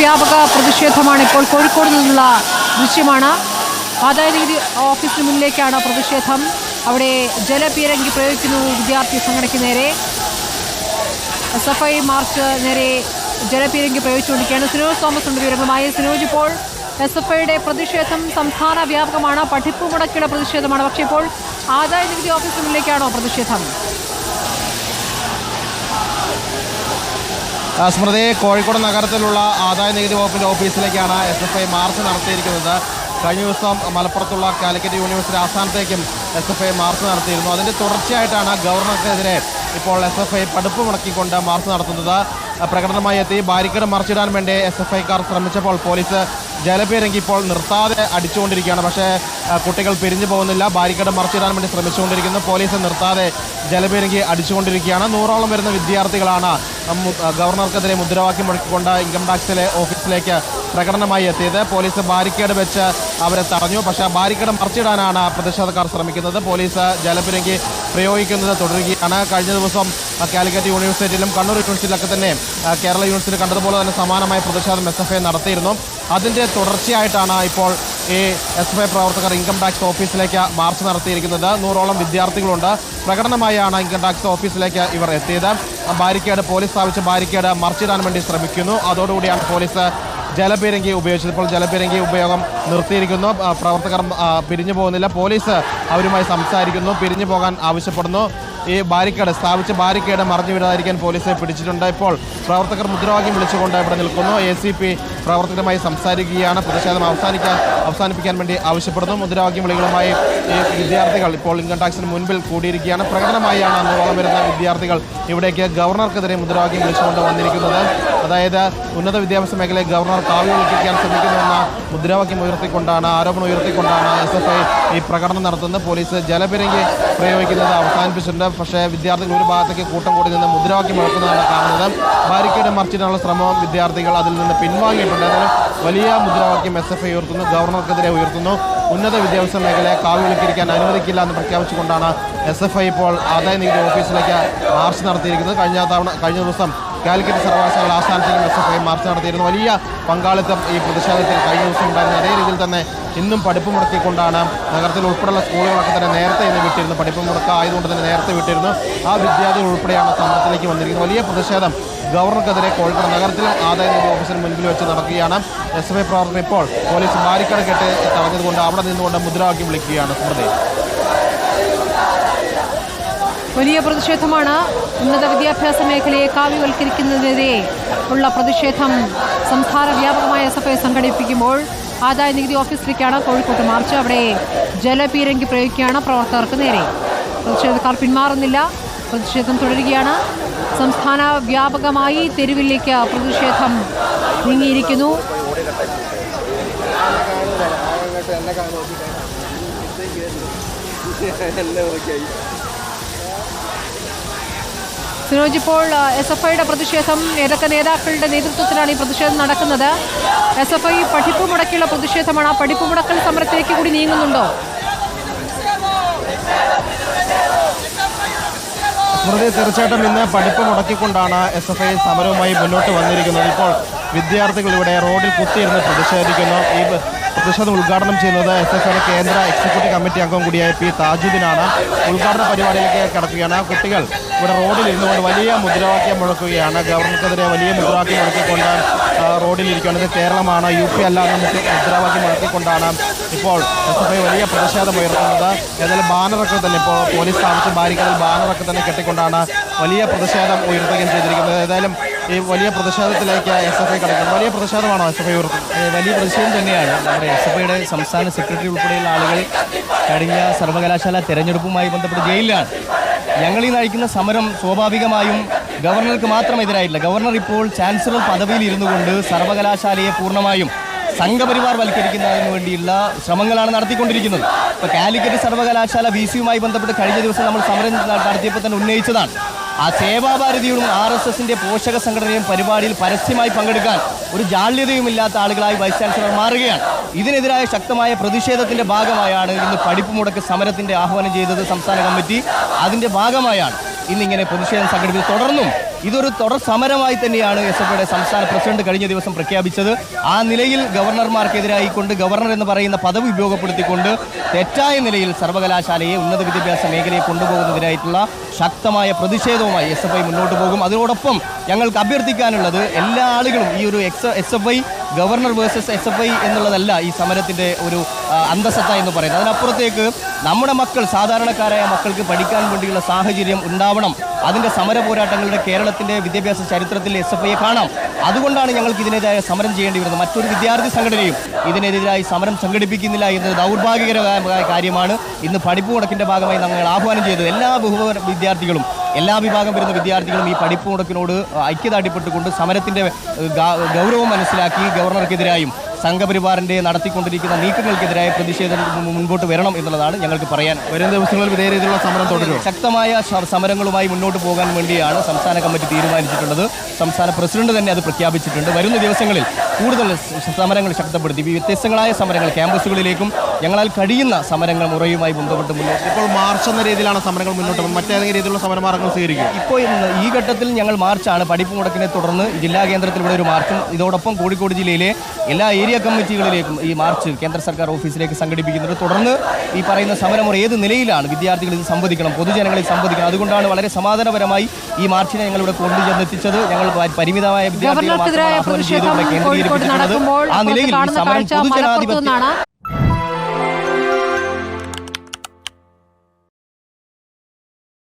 വ്യാപക പ്രതിഷേധമാണ് ഇപ്പോൾ കോഴിക്കോട് നിന്നുള്ള ദൃശ്യമാണ്. ആദായ നികുതി ഓഫീസിന് മുന്നിലേക്കാണ് പ്രതിഷേധം. അവിടെ ജലപീരങ്കി പ്രയോഗിക്കുന്നു വിദ്യാർത്ഥി സംഘടനയ്ക്ക് നേരെ. എസ് എഫ് ഐ മാർച്ച് നേരെ ജലപീരങ്കി പ്രയോഗിച്ചുകൊണ്ടിരിക്കുകയാണ്. സിനോജ് തോമസ് ഉണ്ട് വിവരങ്ങളുമായി. സിനോജ് ഇപ്പോൾ എസ് എഫ് ഐയുടെ പ്രതിഷേധം സംസ്ഥാന വ്യാപകമാണ്. പഠിപ്പ് മുടക്കിയുടെ പ്രതിഷേധമാണ്. പക്ഷേ ഇപ്പോൾ ആദായ നികുതി ഓഫീസിന് മുന്നിലേക്കാണോ പ്രതിഷേധം? സ്മൃതി കോഴിക്കോട് നഗരത്തിലുള്ള ആദായ നികുതി വകുപ്പിന്റെ ഓഫീസിലേക്കാണ് എസ് എഫ് ഐ മാർച്ച് നടത്തിയിരിക്കുന്നത്. കഴിഞ്ഞ ദിവസം മലപ്പുറത്തുള്ള കാലിക്കറ്റ് യൂണിവേഴ്സിറ്റി ആസ്ഥാനത്തേക്കും എസ് എഫ് ഐ മാർച്ച് നടത്തിയിരുന്നു. അതിന്റെ തുടർച്ചയായിട്ടാണ് ഗവർണർക്കെതിരെ ഇപ്പോൾ എസ് എഫ് ഐ പടുപ്പ് മുടക്കിക്കൊണ്ട് മാർച്ച് നടത്തുന്നത്. പ്രകടനമായി എത്തി. ബാരിക്കേഡ് മറിച്ചിടാൻ വേണ്ടി എസ് എഫ് ഐക്കാർ ശ്രമിച്ചപ്പോൾ പോലീസ് ജലപീരങ്കി ഇപ്പോൾ നിർത്താതെ അടിച്ചുകൊണ്ടിരിക്കുകയാണ്. പക്ഷേ കുട്ടികൾ പിരിഞ്ഞു പോകുന്നില്ല. ബാരിക്കേഡ് മറിച്ചിടാൻ വേണ്ടി ശ്രമിച്ചുകൊണ്ടിരിക്കുന്നു. പോലീസ് നിർത്താതെ ജലപീരങ്കി അടിച്ചുകൊണ്ടിരിക്കുകയാണ്. നൂറോളം വരുന്ന വിദ്യാർത്ഥികളാണ് ഗവർണർക്കെതിരെ മുദ്രാവാക്യം മുഴക്കിക്കൊണ്ട് ഇൻകം ടാക്സിലെ ഓഫീസിലേക്ക് പ്രകടനമായി എത്തിയത്. പോലീസ് ബാരിക്കേഡ് വെച്ച് അവരെ തടഞ്ഞു. പക്ഷേ ബാരിക്കേഡ് മറിച്ചിടാനാണ് പ്രതിഷേധക്കാർ ശ്രമിക്കുന്നത്. പോലീസ് ജലപീരങ്കി പ്രയോഗിക്കുന്നത് തുടരുകയാണ്. കഴിഞ്ഞ ദിവസം കാലിക്കറ്റ് യൂണിവേഴ്സിറ്റിയിലും കണ്ണൂർ യൂണിവേഴ്സിറ്റിയിലൊക്കെ തന്നെ കേരള യൂണിവേഴ്സിറ്റി കണ്ടതുപോലെ തന്നെ സമാനമായ പ്രതിഷേധം എസ് എഫ് ഐ നടത്തിയിരുന്നു. അതിന്റെ തുടർച്ചയായിട്ടാണ് ഇപ്പോൾ ഈ എസ് എഫ് ഐ പ്രവർത്തകർ ഇൻകം ടാക്സ് ഓഫീസിലേക്ക് മാർച്ച് നടത്തിയിരിക്കുന്നത്. നൂറോളം വിദ്യാർത്ഥികളുണ്ട്. പ്രകടനമായാണ് ഇൻകം ടാക്സ് ഓഫീസിലേക്ക് ഇവർ എത്തിയത്. ബാരിക്കേഡ് പോലീസ് സ്ഥാപിച്ച ബാരിക്കേഡ് മറിച്ചിടാൻ വേണ്ടി ശ്രമിക്കുന്നു. അതോടുകൂടിയാണ് പോലീസ് ജലപീരങ്കി ഉപയോഗിച്ചത്. ഇപ്പോൾ ജലപീരങ്കി ഉപയോഗം നിർത്തിയിരിക്കുന്നു. പ്രവർത്തകർ പിരിഞ്ഞു പോകുന്നില്ല. പോലീസ് അവരുമായി സംസാരിക്കുന്നു. പിരിഞ്ഞു പോകാൻ ആവശ്യപ്പെടുന്നു. ഈ ബാരിക്കേഡ് സ്ഥാപിച്ച ബാരിക്കേഡ് മറിഞ്ഞു വിടാതിരിക്കാൻ പോലീസ് പിടിച്ചിട്ടുണ്ട്. ഇപ്പോൾ പ്രവർത്തകർ മുദ്രാവാക്യം വിളിച്ചുകൊണ്ട് ഇവിടെ നിൽക്കുന്നു. എ സി പി പ്രവർത്തകരുമായി സംസാരിക്കുകയാണ്. പ്രതിഷേധം അവസാനിക്കാൻ അവസാനിപ്പിക്കാൻ വേണ്ടി ആവശ്യപ്പെടുന്നു. മുദ്രാവാക്യം വിളികളുമായി വിദ്യാർത്ഥികൾ ഇപ്പോൾ ഇൻകം ടാക്സിന് മുൻപിൽ കൂടിയിരിക്കുകയാണ്. പ്രകടനമായാണ് നൂറോളം വരുന്ന വിദ്യാർത്ഥികൾ ഇവിടേക്ക് ഗവർണർക്കെതിരെ മുദ്രാവാക്യം വിളിച്ചുകൊണ്ട് വന്നിരിക്കുന്നത്. അതായത് ഉന്നത വിദ്യാഭ്യാസ മേഖലയിൽ ഗവർണർ കാവ്യ വിളിക്കാൻ ശ്രമിക്കുന്നുവെന്ന മുദ്രാവാക്യം ഉയർത്തിക്കൊണ്ടാണ് ആരോപണം ഉയർത്തിക്കൊണ്ടാണ് എസ് എഫ് ഐ ഈ പ്രകടനം നടത്തുന്നത്. പോലീസ് ജലപിരങ്കി പ്രയോഗിക്കുന്നത് അവസാനിപ്പിച്ചിട്ടുണ്ട്. പക്ഷേ വിദ്യാർത്ഥികൾ ഒരു ഭാഗത്തേക്ക് കൂട്ടം കൂടി നിന്ന് മുദ്രാവാക്യം ഉയർത്തുന്നതാണ് കാണുന്നത്. ബാരിക്കേഡ് മറിച്ചിടാനുള്ള ശ്രമം വിദ്യാർത്ഥികൾ അതിൽ നിന്ന് പിൻവാങ്ങിയിട്ടുണ്ട്. എന്നാലും വലിയ മുദ്രാവാക്യം എസ് എഫ് ഐ ഉയർത്തുന്നു ഗവർണർക്കെതിരെ ഉയർത്തുന്നു. ഉന്നത വിദ്യാഭ്യാസ മേഖലയെ കാവ്യവൽക്കരിക്കാൻ അനുവദിക്കില്ല എന്ന് പ്രഖ്യാപിച്ചുകൊണ്ടാണ് എസ് എഫ് ഐ ഇപ്പോൾ ആദായ നികുതി ഓഫീസിലേക്ക് മാർച്ച് നടത്തിയിരിക്കുന്നത്. കഴിഞ്ഞ തവണ കഴിഞ്ഞ ദിവസം കാലിക്കറ്റ് സർവകലാശാല ആസ്ഥാനത്തേക്കും എസ് എഫ് ഐ മാർച്ച് നടത്തിയിരുന്നു. വലിയ പങ്കാളിത്തം ഈ പ്രതിഷേധത്തിൽ കഴിഞ്ഞ ദിവസം ഉണ്ടായിരുന്നു. അതേ രീതിയിൽ തന്നെ ഇന്നും പഠിപ്പ് മുടക്കിക്കൊണ്ടാണ് നഗരത്തിൽ ഉൾപ്പെടെയുള്ള സ്കൂളുകളൊക്കെ തന്നെ നേരത്തെ ഇന്ന് വിട്ടിരുന്നു പഠിപ്പ് മുടക്കം ആയതുകൊണ്ട് തന്നെ നേരത്തെ വിട്ടിരുന്നു. ആ വിദ്യാർത്ഥികൾ ഉൾപ്പെടെയാണ് സമരത്തിലേക്ക് വന്നിരിക്കുന്നത്. വലിയ പ്രതിഷേധം ഗവർണർക്കെതിരെ കോഴിക്കോട് നഗരത്തിലും ആദായ നികുതി ഓഫീസിന് മുൻപിൽ വെച്ച് നടക്കുകയാണ്. എസ് എഫ് ഐ പ്രവർത്തകർ ഇപ്പോൾ പോലീസ് ബാരിക്കേഡ് കെട്ട് തടഞ്ഞതുകൊണ്ട് അവിടെ നിന്നുകൊണ്ട് മുദ്രാവാക്യം വിളിക്കുകയാണ്. സ്മൃതി. വലിയ പ്രതിഷേധമാണ് ഉന്നത വിദ്യാഭ്യാസ മേഖലയെ കാവ്യവൽക്കരിക്കുന്നതിനെതിരെ ഉള്ള പ്രതിഷേധം സംസ്ഥാന വ്യാപകമായ എസ് എഫ് ഐ സംഘടിപ്പിക്കുമ്പോൾ ആദായ നികുതി ഓഫീസിലേക്കാണ് കോഴിക്കോട്ട് മാർച്ച്. അവിടെ ജലപീരങ്കി പ്രയോഗിക്കുകയാണ് പ്രവർത്തകർക്ക് നേരെ. പ്രതിഷേധക്കാർ പിന്മാറുന്നില്ല. പ്രതിഷേധം തുടരുകയാണ്. സംസ്ഥാന വ്യാപകമായി തെരുവിലേക്ക് പ്രതിഷേധം നീങ്ങിയിരിക്കുന്നു. സിനോജ് ഇപ്പോൾ എസ് എഫ് ഐയുടെ പ്രതിഷേധം ഏതൊക്കെ നേതാക്കളുടെ നേതൃത്വത്തിലാണ് ഈ പ്രതിഷേധം നടക്കുന്നത്? എസ് എഫ് ഐ പഠിപ്പ് മുടക്കിയുള്ള പ്രതിഷേധമാണ്. ആ പഠിപ്പ് മുടക്കൽ സമരത്തിലേക്ക് കൂടി നീങ്ങുന്നുണ്ടോ? സ്മൃതി തീർച്ചയായിട്ടും ഇന്ന് പഠിപ്പ് മുടക്കിക്കൊണ്ടാണ് എസ് എഫ് ഐ സമരവുമായി മുന്നോട്ട് വന്നിരിക്കുന്നത്. ഇപ്പോൾ വിദ്യാർത്ഥികൾ ഇവിടെ റോഡിൽ കുത്തിയിരുന്ന് പ്രതിഷേധിക്കുന്നു. ഈ പ്രതിഷേധം ഉദ്ഘാടനം ചെയ്യുന്നത് എസ് എഫ് കേന്ദ്ര എക്സിക്യൂട്ടീവ് കമ്മിറ്റി അംഗം കൂടിയായ പി താജുദ്ദീനാണ്. ഉദ്ഘാടന പരിപാടിയിലേക്ക് കടക്കുകയാണ്. കുട്ടികൾ ഇവിടെ റോഡിൽ ഇരുന്നുകൊണ്ട് വലിയ മുദ്രാവാക്യം മുഴക്കുകയാണ്. ഗവർണർക്കെതിരെ വലിയ മുദ്രാവാക്യം മുഴക്കിക്കൊണ്ട് ഇരിക്കുകയാണ് ഇത് കേരളമാണ്. യു പി അല്ല എന്ന് മുദ്ര- മുദ്രാവാക്യം മുഴക്കിക്കൊണ്ടാണ് ഇപ്പോൾ എസ് എഫ് ഐ വലിയ പ്രതിഷേധം ഉയർത്തുന്നത്. ഏതായാലും ബാനറൊക്കെ തന്നെ ഇപ്പോൾ പോലീസ് സ്ഥാപിച്ച ബാരിക്കേഡിൽ ബാനറൊക്കെ തന്നെ കെട്ടിക്കൊണ്ടാണ് വലിയ പ്രതിഷേധം ഉയർത്തുകയും ചെയ്തിരിക്കുന്നത്. ഏതായാലും ഈ വലിയ പ്രതിഷേധത്തിലേക്ക് എസ് എഫ് ഐ കടക്കുന്നത് വലിയ പ്രതിഷേധമാണോ എസ് എഫ് ഐ വലിയ പ്രതിഷേധം തന്നെയാണ്. നമ്മുടെ എസ് എഫ് ഐയുടെ സംസ്ഥാന സെക്രട്ടറി ഉൾപ്പെടെയുള്ള ആളുകൾ കഴിഞ്ഞ സർവകലാശാല തെരഞ്ഞെടുപ്പുമായി ബന്ധപ്പെട്ട് ജയിലിലാണ്. ഞങ്ങൾ ഈ നയിക്കുന്ന സമരം സ്വാഭാവികമായും ഗവർണർക്ക് മാത്രം എതിരായിട്ടില്ല. ഗവർണർ ഇപ്പോൾ ചാൻസലർ പദവിയിൽ ഇരുന്നു കൊണ്ട് സർവകലാശാലയെ പൂർണമായും സംഘപരിവാർ വൽക്കരിക്കുന്നതിന് വേണ്ടിയുള്ള ശ്രമങ്ങളാണ് നടത്തിക്കൊണ്ടിരിക്കുന്നത്. ഇപ്പോൾ കാലിക്കറ്റ് സർവകലാശാല വി സിയുമായി ബന്ധപ്പെട്ട് കഴിഞ്ഞ ദിവസം നമ്മൾ സമരം നടത്തിയപ്പോൾ തന്നെ ഉന്നയിച്ചതാണ്. ആ സേവാഭാരതിയും ആർ എസ് എസിന്റെ പോഷക സംഘടനയും പരിപാടിയിൽ പരസ്യമായി പങ്കെടുക്കാൻ ഒരു ജാള്യതയുമില്ലാത്ത ആളുകളായി വൈസ് ചാൻസലർ മാറുകയാണ്. ഇതിനെതിരായ ശക്തമായ പ്രതിഷേധത്തിന്റെ ഭാഗമായാണ് ഇന്ന് പഠിപ്പ് മുടക്ക് സമരത്തിന്റെ ആഹ്വാനം ചെയ്തത് സംസ്ഥാന കമ്മിറ്റി. അതിന്റെ ഭാഗമായാണ് ഇന്നിങ്ങനെ പ്രതിഷേധം സംഘടിപ്പിച്ചത്. തുടർന്നും ഇതൊരു തുടർ സമരമായി തന്നെയാണ് എസ് എഫ് ഐയുടെ സംസ്ഥാന പ്രസിഡന്റ് കഴിഞ്ഞ ദിവസം പ്രഖ്യാപിച്ചത്. ആ നിലയിൽ ഗവർണർമാർക്കെതിരായി കൊണ്ട് ഗവർണർ എന്ന് പറയുന്ന പദവി ഉപയോഗപ്പെടുത്തിക്കൊണ്ട് തെറ്റായ നിലയിൽ സർവകലാശാലയെ ഉന്നത വിദ്യാഭ്യാസ മേഖലയെ കൊണ്ടുപോകുന്നതിനായിട്ടുള്ള ശക്തമായ പ്രതിഷേധവുമായി എസ് എഫ് ഐ മുന്നോട്ട് പോകും. അതിനോടൊപ്പം ഞങ്ങൾക്ക് അഭ്യർത്ഥിക്കാനുള്ളത് എല്ലാ ആളുകളും ഈ ഒരു ex S F I governor versus S F I എന്നുള്ളതല്ല ഈ സമരത്തിന്റെ ഒരു അന്തസത്ത എന്ന് പറയുന്നത്. അതിനപ്പുറത്തേക്ക് നമ്മുടെ മക്കൾ സാധാരണക്കാരായ മക്കൾക്ക് പഠിക്കാൻ വേണ്ടിയുള്ള സാഹചര്യം ഉണ്ടാവണം. അതിന്റെ സമര പോരാട്ടങ്ങളുടെ കേരളത്തിന്റെ വിദ്യാഭ്യാസ ചരിത്രത്തിൽ എസ് എഫ് ഐയെ കാണാം. അതുകൊണ്ടാണ് ഞങ്ങൾക്ക് ഇതിനെതിരായ സമരം ചെയ്യേണ്ടി വരുന്നത്. മറ്റൊരു വിദ്യാർത്ഥി സംഘടനയും ഇതിനെതിരായി സമരം സംഘടിപ്പിക്കുന്നില്ല എന്നത് ദൗർഭാഗ്യകരമായ കാര്യമാണ്. ഇന്ന് പഠിപ്പ് മുടക്കിന്റെ ഭാഗമായി ഞങ്ങൾ ആഹ്വാനം ചെയ്തത് എല്ലാ ബഹുഭ വിദ്യാർത്ഥികളും എല്ലാ വിഭാഗം വരുന്ന വിദ്യാർത്ഥികളും ഈ പഠിപ്പ് മുടക്കിനോട് ഐക്യദാർഢ്യപ്പെട്ടുകൊണ്ട് സമരത്തിന്റെ ഗൗരവം മനസ്സിലാക്കി ഗവർണർക്കെതിരായും സംഘപരിവാറിന്റെ നടത്തിക്കൊണ്ടിരിക്കുന്ന നീക്കങ്ങൾക്കെതിരായ പ്രതിഷേധം മുൻപോട്ട് വരണം എന്നുള്ളതാണ് ഞങ്ങൾക്ക് പറയാൻ. വരും ദിവസങ്ങളിൽ ഇതേ രീതിയിലുള്ള സമരം തുടരും ശക്തമായ സമരങ്ങളുമായി മുന്നോട്ട് പോകാൻ വേണ്ടിയാണ് സംസ്ഥാന കമ്മിറ്റി തീരുമാനിച്ചിട്ടുള്ളത്. സംസ്ഥാന പ്രസിഡന്റ് തന്നെ അത് പ്രഖ്യാപിച്ചിട്ടുണ്ട്. വരുന്ന ദിവസങ്ങളിൽ കൂടുതൽ സമരങ്ങൾ ശക്തപ്പെടുത്തി. വ്യത്യസ്തങ്ങളായ സമരങ്ങൾ ക്യാമ്പസുകളിലേക്കും ഞങ്ങളാൽ കഴിയുന്ന സമരങ്ങൾ മുറയുമായി ബന്ധപ്പെട്ട് മുന്നോട്ട് ഇപ്പോൾ മാർച്ച് എന്ന രീതിയിലാണ് സമരങ്ങൾ മുന്നോട്ട് പോകുന്നത് മറ്റേതെങ്കിലും രീതിയിലുള്ള സമരമാർഗങ്ങൾ സ്വീകരിക്കും ഇപ്പോൾ ഈ ഘട്ടത്തിൽ ഞങ്ങൾ മാർച്ചാണ്. പഠിപ്പ് മുടക്കിനെ തുടർന്ന് ജില്ലാ കേന്ദ്രത്തിൽ ഇവിടെ ഒരു മാർച്ചും. ഇതോടൊപ്പം കോഴിക്കോട് ജില്ലയിലെ എല്ലാ ഏരിയ കമ്മിറ്റികളിലേക്കും ഈ മാർച്ച് കേന്ദ്ര സർക്കാർ ഓഫീസിലേക്ക് സംഘടിപ്പിക്കുന്നത്. തുടർന്ന് ഈ പറയുന്ന സമരമുറ ഏത് നിലയിലാണ്? വിദ്യാർത്ഥികൾ ഇത് സംവദിക്കണം പൊതുജനങ്ങളിൽ സംവദിക്കണം. അതുകൊണ്ടാണ് വളരെ സമാധാനപരമായി ഈ മാർച്ചിനെ ഞങ്ങൾ ഇവിടെ കൊണ്ടുചെന്നെത്തിച്ചത് ഞങ്ങൾ പരിമിതമായ വിദ്യാർത്ഥികളെ മാത്രമാണ് ആഹ്വാനം കേന്ദ്രീകരിപ്പിച്ചിട്ടുള്ളത്. ആ നിലയിൽ ഈ സമരം പൊതുജനാധിപത്യം